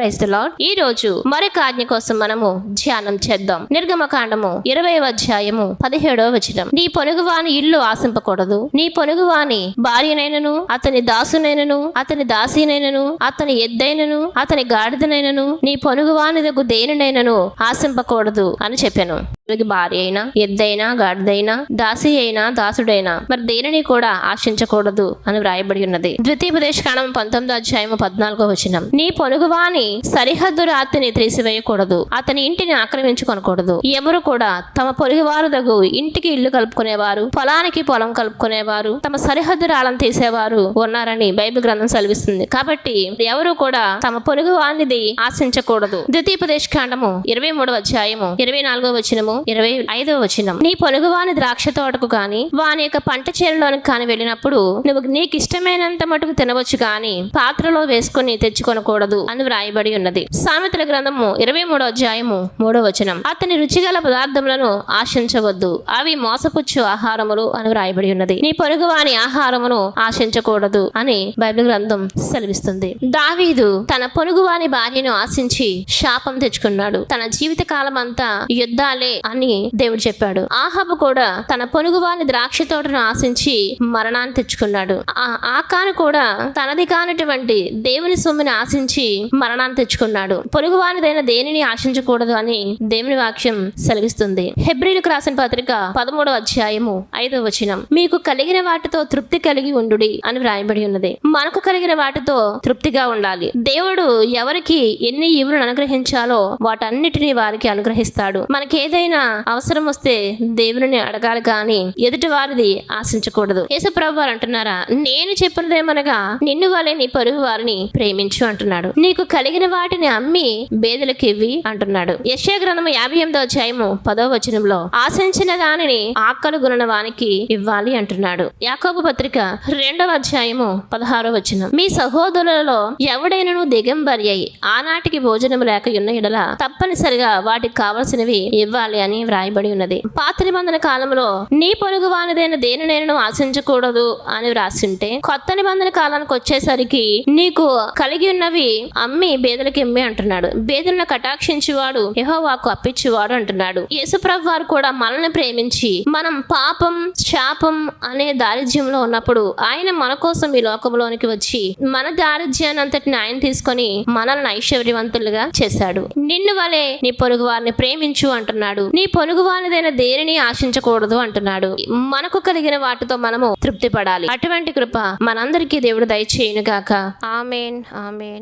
ప్రైస్తులో ఈ రోజు మరొక ఆజ్ఞ కోసం మనము ధ్యానం చేద్దాం. నిర్గమకాండము ఇరవై అధ్యాయము పదిహేడవ వచనం. నీ పొరుగువాని ఇల్లు ఆశింపకూడదు. నీ పొరుగువాని భార్యనైనను అతని దాసునైనను అతని దాసినైనను అతని ఎద్దైనను అతని గాడిదనైనను నీ పొరుగువాని దగ్గు దేనినైనను ఆశింపకూడదు అని చెప్పాను. వీరికి భార్య అయినా ఎద్దైనా గాడిదైనా దాసి అయినా దాసుడైనా మరి దేనిని కూడా ఆశించకూడదు అని వ్రాయబడి ఉన్నది. ద్వితీయోపదేశ కాండం పంతొమ్మిదో అధ్యాయం పద్నాలుగో వచనం. నీ పొరుగువాని సరిహద్దు రాతిని తీసివేయకూడదు అతని ఇంటిని ఆక్రమించుకొనకూడదు. ఎవరు కూడా తమ పొరుగువారు దగు ఇంటికి ఇల్లు కలుపుకునేవారు పొలానికి పొలం కలుపుకునేవారు తమ సరిహద్దు రాళ్ళను తీసేవారు ఉన్నారని బైబిల్ గ్రంథం సెలవిస్తుంది. కాబట్టి ఎవరు కూడా తమ పొరుగు వానిది ఆశించకూడదు. ద్వితీయోపదేశ కాండము ఇరవై మూడవ అధ్యాయము ఇరవై నాలుగో వచనము ఇరవై ఐదవ వచనం. నీ పొరుగువాని ద్రాక్ష తోటకు గాని వాని యొక్క పంట చేనులోనికి కాని వెళ్ళినప్పుడు నువ్వు నీకు ఇష్టమైనంత మటుకు తినవచ్చు గాని పాత్రలో వేసుకొని తెచ్చుకొనకూడదు అని వ్రాయబడి ఉన్నది. సామెతల గ్రంథము ఇరవై మూడో అధ్యాయము మూడో వచనం. అతని రుచిగల పదార్థములను ఆశించవద్దు. అవి మోసపుచ్చు ఆహారములు అని వ్రాయబడి ఉన్నది. నీ పొరుగువాని ఆహారమును ఆశించకూడదు అని బైబిల్ గ్రంథం సెలవిస్తుంది. దావీదు తన పొరుగువాని భార్యను ఆశించి శాపం తెచ్చుకున్నాడు. తన జీవిత కాలం అంతా యుద్ధాలే అని దేవుడు చెప్పాడు. ఆహాబు కూడా తన పొరుగువాని ద్రాక్ష తోటను ఆశించి మరణాన్ని తెచ్చుకున్నాడు. ఆ ఆకాను కూడా తనది కానటువంటి దేవుని సొమ్ముని ఆశించి మరణాన్ని తెచ్చుకున్నాడు. పొరుగువానిదైన దేనిని ఆశించకూడదు అని దేవుని వాక్యం సెలవిస్తుంది. హెబ్రిలకు రాసిన పత్రిక పదమూడవ అధ్యాయము ఐదవ వచనం. మీకు కలిగిన వాటితో తృప్తి కలిగి ఉండుడి అని వ్రాయబడి ఉన్నది. మనకు కలిగిన వాటితో తృప్తిగా ఉండాలి. దేవుడు ఎవరికి ఎన్ని ఈవులను అనుగ్రహించాలో వాటన్నిటిని వారికి అనుగ్రహిస్తాడు. మనకి ఏదైనా అవసరం వస్తే దేవుని అడగాలి కానీ ఎదుటి వారిది ఆశించకూడదు. యేసుప్రభు వారు అంటున్నారా నేను చెప్పినదేమనగా నిన్ను వాళ్ళే నీ పొరుగు వారిని ప్రేమించు అంటున్నాడు. నీకు కలిగిన వాటిని అమ్మి బేదలకు ఇవ్వి అంటున్నాడు. యశ్యా గ్రంథము యాభై ఎనిమిదో అధ్యాయము పదో వచనంలో ఆశించిన దానిని ఆకలి గుణన వానికి ఇవ్వాలి అంటున్నాడు. యాకోబు పత్రిక రెండవ అధ్యాయము పదహారో వచనం మీ సహోదరులలో ఎవడైనను దిగంబరి అయి ఆనాటికి భోజనం లేక ఉన్న ఎడల తప్పనిసరిగా వాటికి కావలసినవి ఇవ్వాలి అని వ్రాయబడి ఉన్నది. పాత నిబంధన కాలంలో నీ పొరుగు వానిదైన నేను ఆశించకూడదు అని వ్రాసింటే కొత్త నిబంధన కాలానికి వచ్చేసరికి నీకు కలిగి ఉన్నవి అమ్మి బేదలకు ఇమ్మి అంటున్నాడు. బేదలను కటాక్షించేవాడు యహోవాకు అప్పించేవాడు అంటున్నాడు. యేసుప్రభు వారు కూడా మనల్ని ప్రేమించి మనం పాపం శాపం అనే దారిద్ర్యంలో ఉన్నప్పుడు ఆయన మన కోసం ఈ లోకంలోనికి వచ్చి మన దారిద్ర్యాన్ని అంతటిని ఆయన తీసుకొని మనల్ని ఐశ్వర్యవంతులుగా చేశాడు. నిన్ను వలె నీ పొరుగు వారిని ప్రేమించు అంటున్నాడు. నీ పొరుగు వారిదైన దేనిని ఆశించకూడదు అంటున్నాడు. మనకు కలిగిన వాటితో మనము తృప్తి పడాలి అటువంటి కృప మనందరికీ దేవుడు దయచేయును గాక ఆమెన్ ఆమెన్.